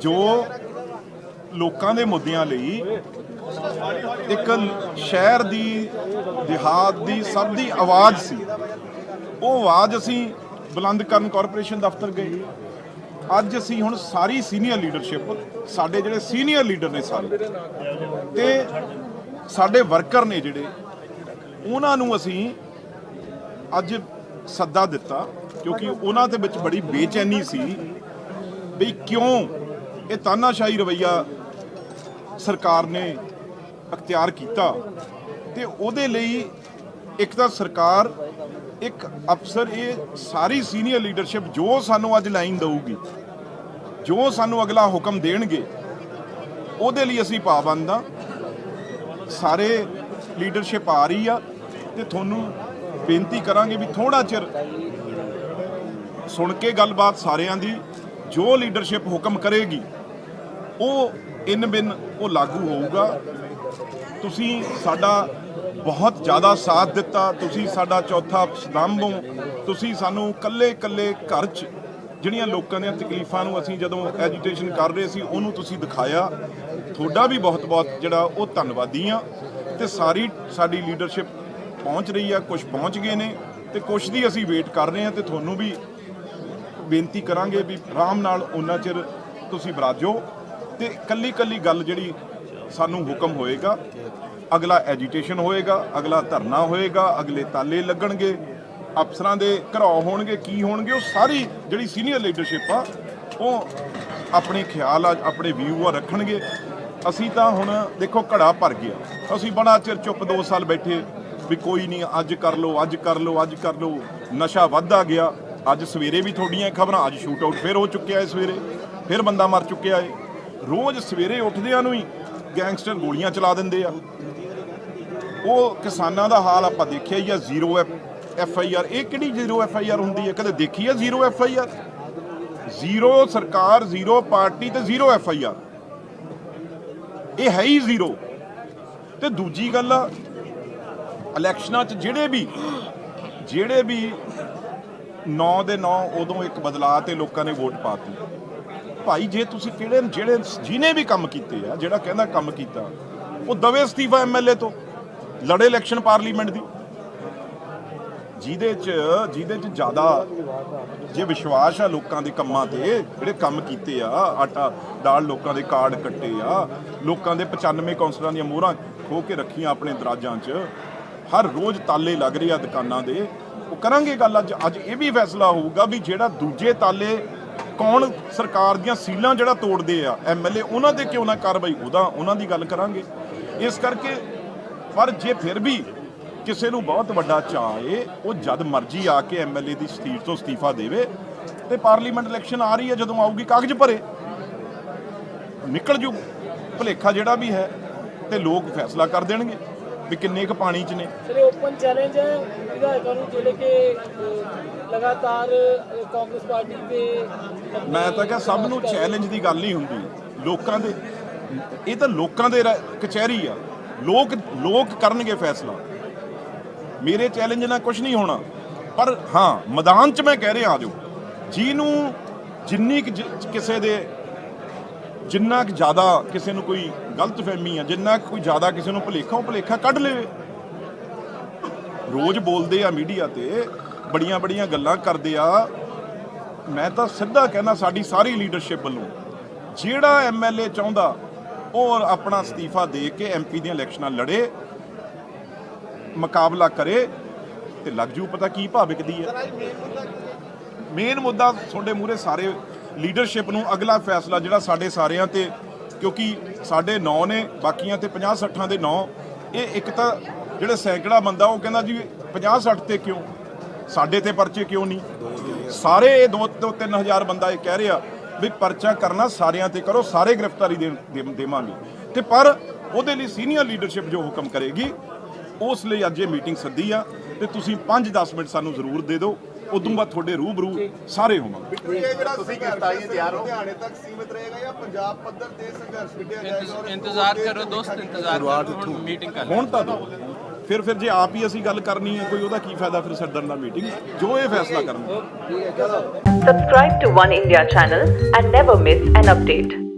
ਜੋ ਲੋਕਾਂ ਦੇ ਮੁੱਦਿਆਂ ਲਈ ਇੱਕ ਸ਼ਹਿਰ ਦੀ, ਦਿਹਾਤ ਦੀ ਸਭ ਦੀ ਆਵਾਜ਼ ਸੀ, ਉਹ ਆਵਾਜ਼ ਅਸੀਂ ਬੁਲੰਦ ਕਰਨ ਕਾਰਪੋਰੇਸ਼ਨ ਦਫ਼ਤਰ ਗਏ। ਅੱਜ ਅਸੀਂ ਹੁਣ ਸਾਰੀ ਸੀਨੀਅਰ ਲੀਡਰਸ਼ਿਪ, ਸਾਡੇ ਜਿਹੜੇ ਸੀਨੀਅਰ ਲੀਡਰ ਨੇ ਸਾਰੇ ਤੇ ਸਾਡੇ ਵਰਕਰ ਨੇ ਜਿਹੜੇ, ਉਹਨਾਂ ਨੂੰ ਅਸੀਂ ਅੱਜ ਸੱਦਾ ਦਿੱਤਾ ਕਿਉਂਕਿ ਉਹਨਾਂ ਦੇ ਵਿੱਚ ਬੜੀ ਬੇਚੈਨੀ ਸੀ ਵੀ ਕਿਉਂ ਇਹ ਤਾਨਾਸ਼ਾਹੀ ਰਵਈਆ ਸਰਕਾਰ ਨੇ ਅਖਤਿਆਰ ਕੀਤਾ ਤੇ ਉਹਦੇ ਲਈ ਇੱਕ ਤਾਂ ਸਰਕਾਰ, ਇੱਕ ਅਫਸਰ, ਇਹ ਸਾਰੀ ਸੀਨੀਅਰ ਲੀਡਰਸ਼ਿਪ ਜੋ ਸਾਨੂੰ ਅੱਜ ਲਾਈਨ ਦੇਊਗੀ, ਜੋ ਸਾਨੂੰ ਅਗਲਾ ਹੁਕਮ ਦੇਣਗੇ, ਉਹਦੇ ਲਈ ਅਸੀਂ ਪਾਬੰਦ ਆ ਸਾਰੇ ਲੀਡਰਸ਼ਿਪ ਆ ਰਹੀ ਆ ਤੇ ਤੁਹਾਨੂੰ ਬੇਨਤੀ ਕਰਾਂਗੇ ਵੀ ਥੋੜਾ ਚਿਰ ਸੁਣ ਕੇ ਗੱਲਬਾਤ ਸਾਰਿਆਂ ਦੀ, ਜੋ ਲੀਡਰਸ਼ਿਪ ਹੁਕਮ ਕਰੇਗੀ ਉਹ ਇਨ ਬਿਨ ਉਹ ਲਾਗੂ ਹੋਊਗਾ। ਤੁਸੀਂ ਸਾਡਾ ਬਹੁਤ ਜ਼ਿਆਦਾ ਸਾਥ ਦਿੱਤਾ। ਤੁਸੀਂ ਸਾਡਾ ਚੌਥਾ ਸਤੰਭ ਹੋ। ਤੁਸੀਂ ਸਾਨੂੰ ਕੱਲੇ ਕੱਲੇ ਘਰ 'ਚ ਜਿਹੜੀਆਂ ਲੋਕਾਂ ਦੀਆਂ ਤਕਲੀਫਾਂ ਨੂੰ ਅਸੀਂ ਜਦੋਂ ਐਜੀਟੇਸ਼ਨ ਕਰ ਰਹੇ ਸੀ, ਉਹਨੂੰ ਤੁਸੀਂ ਦਿਖਾਇਆ। ਤੁਹਾਡਾ ਵੀ ਬਹੁਤ ਬਹੁਤ ਜਿਹੜਾ ਉਹ ਧੰਨਵਾਦੀ ਆ ਤੇ ਸਾਰੀ ਸਾਡੀ ਲੀਡਰਸ਼ਿਪ ਪਹੁੰਚ ਰਹੀ ਆ ਕੁਝ ਪਹੁੰਚ ਗਏ ਨੇ ਤੇ ਕੁਝ ਦੀ ਅਸੀਂ ਵੇਟ ਕਰ ਰਹੇ ਆ ਤੇ ਤੁਹਾਨੂੰ ਵੀ ਬੇਨਤੀ ਕਰਾਂਗੇ ਵੀ ਆਰਾਮ ਨਾਲ ਉਹਨਾਂ ਚਿਰ ਤੁਸੀਂ ਬਰਾਜੋ। ਤੇ ਕੱਲੀ ਕੱਲੀ ਗੱਲ ਜਿਹੜੀ ਸਾਨੂੰ ਹੁਕਮ ਹੋਏਗਾ, ਅਗਲਾ ਐਜੀਟੇਸ਼ਨ ਹੋਏਗਾ, ਅਗਲਾ ਧਰਨਾ ਹੋਏਗਾ, ਅਗਲੇ ਤਾਲੇ ਲੱਗਣਗੇ, ਅਫਸਰਾਂ ਦੇ ਘਰਾਓ ਹੋਣਗੇ, ਕੀ ਹੋਣਗੇ, ਉਹ ਸਾਰੀ ਜਿਹੜੀ ਸੀਨੀਅਰ ਲੀਡਰਸ਼ਿਪ ਆ, ਉਹ ਆਪਣੇ ਖਿਆਲ ਆ, ਆਪਣੇ ਵਿਊ ਆ ਰੱਖਣਗੇ। ਅਸੀਂ ਤਾਂ ਹੁਣ ਦੇਖੋ ਘੜਾ ਭਰ ਗਿਆ। ਅਸੀਂ ਬੜਾ ਚਿਰ ਚੁੱਪ 2 ਸਾਲ ਬੈਠੇ, ਵੀ ਕੋਈ ਨਹੀਂ, ਅੱਜ ਕਰ ਲਓ, ਅੱਜ ਕਰ ਲਓ, ਅੱਜ ਕਰ ਲਓ। ਨਸ਼ਾ ਵੱਧਦਾ ਗਿਆ। ਅੱਜ ਸਵੇਰੇ ਵੀ ਤੁਹਾਡੀਆਂ ਖਬਰਾਂ, ਅੱਜ ਸ਼ੂਟ ਆਊਟ ਫਿਰ ਹੋ ਚੁੱਕਿਆ ਹੈ ਸਵੇਰੇ। ਫਿਰ ਬੰਦਾ ਮਰ ਚੁੱਕਿਆ ਹੈ। ਰੋਜ਼ ਸਵੇਰੇ ਉੱਠਦਿਆਂ ਨੂੰ ਹੀ ਗੈਂਗਸਟਰ ਗੋਲੀਆਂ ਚਲਾ ਦਿੰਦੇ ਆ। ਉਹ ਕਿਸਾਨਾਂ ਦਾ ਹਾਲ ਆਪਾਂ ਦੇਖਿਆ ਹੀ ਆ, ਜ਼ੀਰੋ ਐਫ ਆਈ ਆਰ ਇਹ ਕਿਹੜੀ ਜ਼ੀਰੋ ਐਫ ਆਈ ਆਰ ਹੁੰਦੀ ਹੈ? ਕਦੇ ਦੇਖੀ ਆ zero F I R zero ਸਰਕਾਰ, ਜ਼ੀਰੋ ਪਾਰਟੀ ਤੇ ਜ਼ੀਰੋ ਐਫ ਆਈ ਆਰ ਇਹ ਹੈ ਹੀ ਜ਼ੀਰੋ। ਤੇ ਦੂਜੀ ਗੱਲ ਆ, ਇਲੈਕਸ਼ਨਾਂ 'ਚ ਜਿਹੜੇ ਵੀ ਜਿਹੜੇ ਵੀ 9 ਦੇ 9 ਉਦੋਂ ਇੱਕ ਬਦਲਾਅ ਤੇ ਲੋਕਾਂ ਨੇ ਵੋਟ ਪਾਤੀ ਭਾਈ, ਜੇ ਤੁਸੀਂ ਕਿਹੜੇ ਜਿਹੜੇ ਜਿਹਨੇ ਵੀ ਕੰਮ ਕੀਤੇ ਆ, ਜਿਹੜਾ ਕਹਿੰਦਾ ਕੰਮ ਕੀਤਾ, ਉਹ ਦਵੇ ਅਸਤੀਫਾ ਐਮਐਲਏ ਤੋਂ, ਲੜੇ ਇਲੈਕਸ਼ਨ ਪਾਰਲੀਮੈਂਟ ਦੀ। ਜਿਹਦੇ 'ਚ ਜਿਹਦੇ 'ਚ ਜ਼ਿਆਦਾ ਜੇ ਵਿਸ਼ਵਾਸ ਆ ਲੋਕਾਂ ਦੇ ਕੰਮਾਂ ਤੇ, ਜਿਹੜੇ ਕੰਮ ਕੀਤੇ ਆ, ਆਟਾ ਦਾਲ ਲੋਕਾਂ ਦੇ ਕਾਰਡ ਕੱਟੇ ਆ, ਲੋਕਾਂ ਦੇ 95 ਕੌਂਸਲਰਾਂ ਦੀਆਂ ਮੋਹਰਾਂ ਖੋ ਕੇ ਰੱਖੀਆਂ ਆਪਣੇ ਦਰਾਜਾਂ 'ਚ, ਹਰ ਰੋਜ਼ ਤਾਲੇ ਲੱਗ ਰਹੇ ਆ ਦੁਕਾਨਾਂ ਦੇ। ਉਹ ਕਰਾਂਗੇ ਗੱਲ ਅੱਜ ਅੱਜ ਇਹ ਵੀ ਫੈਸਲਾ ਹੋਊਗਾ ਵੀ ਜਿਹੜਾ ਦੂਜੇ ਤਾਲੇ ਕੌਣ ਸਰਕਾਰ ਦੀਆਂ ਸੀਲਾਂ ਜਿਹੜਾ ਤੋੜਦੇ ਆ? ਐਮਐਲਏ ਉਹਨਾਂ ਦੇ ਕਿਉਂ ਨਾ ਕਾਰਵਾਈ? ਉਹਦਾ ਉਹਨਾਂ ਦੀ ਗੱਲ ਕਰਾਂਗੇ। ਇਸ ਕਰਕੇ, ਪਰ ਜੇ ਫਿਰ ਵੀ ਕਿਸੇ ਨੂੰ ਬਹੁਤ ਵੱਡਾ ਚਾਅ ਏ, ਉਹ ਜਦ ਮਰਜ਼ੀ ਆ ਕੇ ਐਮਐਲਏ ਦੀ ਸਥੀਰ ਤੋਂ ਅਸਤੀਫਾ ਦੇਵੇ ਤੇ ਪਾਰਲੀਮੈਂਟ ਇਲੈਕਸ਼ਨ ਆ ਰਹੀ ਹੈ, ਜਦੋਂ ਆਊਗੀ ਕਾਗਜ਼ ਭਰੇ। ਨਿਕਲ ਜੂ। ਭਲੇਖਾ ਜਿਹੜਾ ਵੀ ਹੈ ਤੇ ਲੋਕ ਫੈਸਲਾ ਕਰ ਦੇਣਗੇ ਵੀ ਕਿੰਨੇ ਕੁ ਪਾਣੀ 'ਚ ਨੇ। ਸਰ ਓਪਨ ਚੈਲੰਜ ਹੈ। ਵਿਧਾਇਕਾਂ ਨੂੰ ਜਿਹੜੇ ਕਿ ਲਗਾਤਾਰ ਕਾਂਗਰਸ ਪਾਰਟੀ ਤੇ ਮੈਂ ਤਾਂ ਕਿਹਾ ਸਭ ਨੂੰ ਚੈਲੰਜ ਦੀ ਗੱਲ ਨਹੀਂ ਹੁੰਦੀ। ਲੋਕਾਂ ਦੇ ਇਹ ਤਾਂ ਲੋਕਾਂ ਦੇ ਰਾ- ਕਚਹਿਰੀ ਆ। ਲੋਕ ਲੋਕ ਕਰਨਗੇ ਫੈਸਲਾ। ਮੇਰੇ ਚੈਲੰਜ ਨਾਲ ਕੁਝ ਨਹੀਂ ਹੋਣਾ। ਪਰ ਹਾਂ, ਮੈਦਾਨ 'ਚ ਮੈਂ ਕਹਿ ਰਿਹਾ ਆਜੋ ਜਿਹਨੂੰ ਜਿੰਨੀ ਕੁ ਕਿਸੇ ਦੇ ਜਿੰਨਾ ਕੁ ਜ਼ਿਆਦਾ ਕਿਸੇ ਨੂੰ ਕੋਈ ਗਲਤ ਫਹਿਮੀ ਆ, ਜਿੰਨਾ ਕੁ ਕੋਈ ਜ਼ਿਆਦਾ ਕਿਸੇ ਨੂੰ ਭੁਲੇਖਾ, ਉਹ ਭੁਲੇਖਾ ਕੱਢ ਲਵੇ। ਰੋਜ਼ ਬੋਲਦੇ ਆ ਮੀਡੀਆ ਤੇ ਬੜੀਆਂ ਬੜੀਆਂ ਗੱਲਾਂ ਕਰਦੇ ਆ। ਮੈਂ ਤਾਂ ਸਿੱਧਾ ਕਹਿਣਾ ਸਾਡੀ ਸਾਰੀ ਲੀਡਰਸ਼ਿਪ ਵੱਲੋਂ ਜਿਹੜਾ ਐਮਐਲਏ ਚਾਹੁੰਦਾ, ਉਹ ਆਪਣਾ ਅਸਤੀਫਾ ਦੇ ਕੇ ਐਮਪੀ ਦੀਆਂ ਇਲੈਕਸ਼ਨਾਂ ਲੜੇ, ਮੁਕਾਬਲਾ ਕਰੇ ਤੇ ਲੱਗ ਜੂ ਪਤਾ ਕੀ ਭਾਅ ਵਿਕਦੀ ਹੈ। ਮੇਨ ਮੁੱਦਾ ਤੁਹਾਡੇ ਮੂਹਰੇ ਸਾਰੇ ਲੀਡਰਸ਼ਿਪ ਨੂੰ ਅਗਲਾ ਫੈਸਲਾ ਜਿਹੜਾ ਸਾਡੇ ਸਾਰਿਆਂ ਤੇ, ਕਿਉਂਕਿ ਸਾਡੇ 9 ਨੇ, ਬਾਕੀਆਂ ਤੇ 50 60 ਦੇ 9 ਇਹ ਇੱਕ ਤਾਂ ਜਿਹੜਾ ਸੈਂਕੜਾ ਬੰਦਾ ਉਹ ਕਹਿੰਦਾ ਜੀ 50 60 ਤੇ ਕਿਉਂ? ਸਾਡੇ ਤੇ ਪਰਚੇ ਕਿਉਂ ਨਹੀਂ? ਸਾਰੇ ਇਹ 2 ਤੋਂ 3000 ਬੰਦਾ ਇਹ ਕਹਿ ਰਿਹਾ ਵੀ ਪਰਚਾ ਕਰਨਾ ਸਾਰਿਆਂ ਤੇ ਕਰੋ ਸਾਰੇ ਗ੍ਰਿਫਤਾਰੀ ਦੇਵਾਂਗੇ। ਤੇ ਪਰ ਉਹਦੇ ਲਈ ਸੀਨੀਅਰ ਲੀਡਰਸ਼ਿਪ ਜੋ ਹੁਕਮ ਕਰੇਗੀ ਉਸ ਲਈ ਅੱਜ ਇਹ ਮੀਟਿੰਗ ਸੱਦੀ ਆ ਤੇ ਤੁਸੀਂ 5-10 ਮਿੰਟ ਸਾਨੂੰ ਜ਼ਰੂਰ ਦੇ ਦਿਓ ਉਦੋਂ ਬਾਅਦ ਤੁਹਾਡੇ ਰੂਬਰੂ ਸਾਰੇ ਹੋਵਾਂਗੇ। ਇਹ ਜਿਹੜਾ ਤੁਸੀਂ ਗ੍ਰਿਫਤਾਰੀ ਤਿਆਰ ਹੋ ਲੁਧਿਆਣੇ ਤੱਕ ਸੀਮਿਤ ਰਹੇਗਾ ਜਾਂ ਪੰਜਾਬ ਪੱਧਰ ਤੇ ਸੰਘਰਸ਼ ਵਿੱਢਿਆ ਜਾਏਗਾ ਇੰਤਜ਼ਾਰ ਕਰੋ ਦੋਸਤ ਇੰਤਜ਼ਾਰ ਕਰੋ ਹੁਣ ਮੀਟਿੰਗ ਕਰ ਹੁਣ ਤਾਂ ਦਿਓ ਫਿਰ ਫਿਰ ਜੇ ਆਪ ਹੀ ਅਸੀਂ ਗੱਲ ਕਰਨੀ ਹੈ ਕੋਈ ਉਹਦਾ ਕੀ ਫਾਇਦਾ ਫਿਰ ਸੱਦਣ ਦਾ ਮੀਟਿੰਗ ਜੋ ਇਹ ਫੈਸਲਾ ਕਰਨ subscribe to One India channel and never miss an update